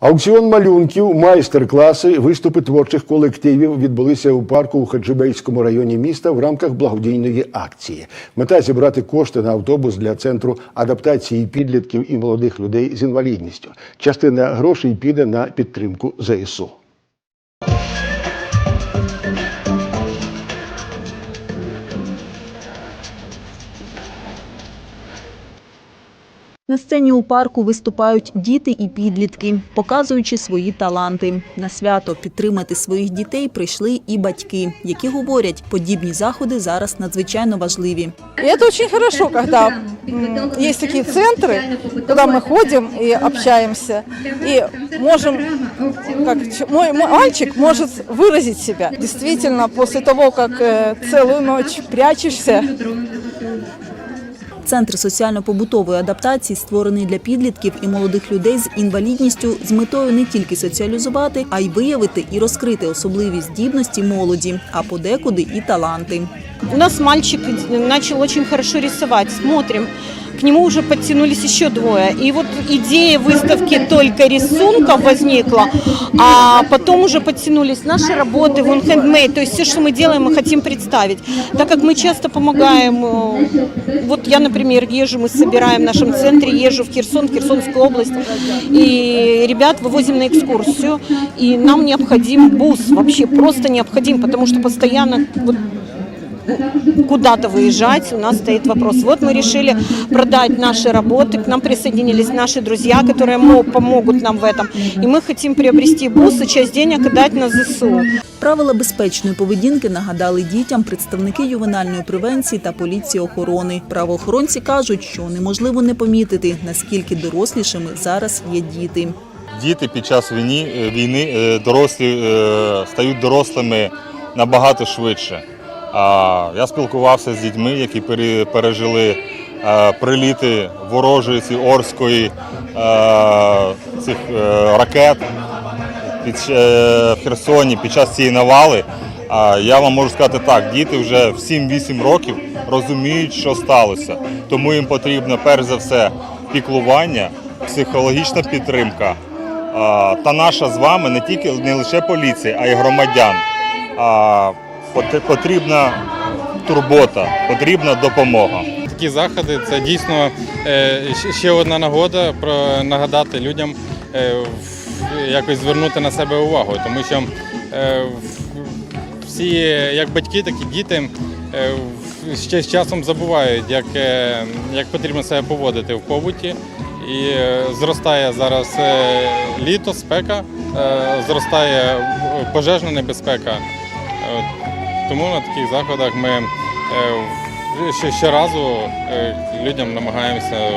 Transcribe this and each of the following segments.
Аукціон малюнків, майстер-класи, виступи творчих колективів відбулися у парку у Хаджибейському районі міста в рамках благодійної акції. Мета зібрати кошти на автобус для центру адаптації підлітків і молодих людей з інвалідністю. Частина грошей піде на підтримку ЗСУ. На сцені у парку виступають діти і підлітки, показуючи свої таланти. На свято підтримати своїх дітей прийшли і батьки, які говорять, подібні заходи зараз надзвичайно важливі. И это очень хорошо, когда м, есть такие центры, куда мы ходим и общаемся, и можем, как ч- мой мальчик может выразить себя. Действительно, после того, как э, целую ночь прячешься, Центр соціально-побутової адаптації створений для підлітків і молодих людей з інвалідністю з метою не тільки соціалізувати, а й виявити і розкрити особливі здібності молоді, а подекуди і таланти. У нас мальчик начал очень хорошо рисовать. Смотрим К нему уже подтянулись еще двое. И вот идея выставки только рисунков возникла, а потом уже подтянулись наши работы, вон хендмейд, то есть все, что мы делаем, мы хотим представить. Так как мы часто помогаем, э, вот я, например, езжу, мы собираем в нашем центре, езжу в Херсон, в Херсонскую область, и ребят вывозим на экскурсию, и нам необходим бус, вообще просто необходим, потому что постоянно вот куда-то выезжать, у нас стоит вопрос. Вот мы решили продать наши работы, к нам присоединились наши друзья, которые мо- помогут нам в этом. И мы хотим приобрести бус и часть денег отдать на ЗСУ. Правила безпечної поведінки нагадали дітям представники ювенальної превенції та поліції охорони. Правоохоронці кажуть, що неможливо не помітити, наскільки дорослішими зараз є діти. Діти під час війни, е, війни е, дорослі е, стають дорослими набагато швидше. Я спілкувався з дітьми, які пережили е, приліти ворожої ці орської е, цих е, ракет під, в Херсоні під час цієї навали. Я вам можу сказати так, діти вже в 7-8 років розуміють, що сталося. Тому їм потрібно перш за все піклування, психологічна підтримка. Та наша з вами не тільки не лише поліція, а й громадян. Потрібна турбота, потрібна допомога. Такі заходи це дійсно е, ще одна нагода про нагадати людям е, якось звернути на себе увагу, тому що е, всі, як батьки, так і діти ще з часом забувають, як, як потрібно себе поводити в побуті. І зростає зараз літо, спека, зростає пожежна небезпека. Е, Тому на таких заходах ми ще ще- щоразу е, людям намагаємося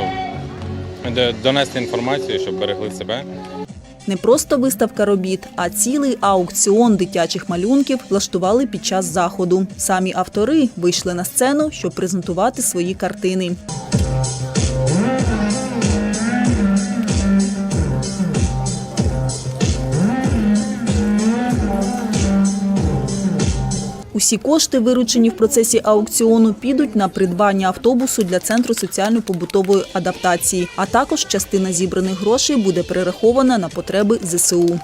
донести інформацію, щоб берегли себе. Не просто виставка робіт, а цілий аукціон дитячих малюнків влаштували під час заходу. Самі автори вийшли на сцену, щоб презентувати свої картини. Усі кошти, виручені в процесі аукціону, підуть на придбання автобусу для центру соціально-побутової адаптації. А також частина зібраних грошей буде перерахована на потреби ЗСУ.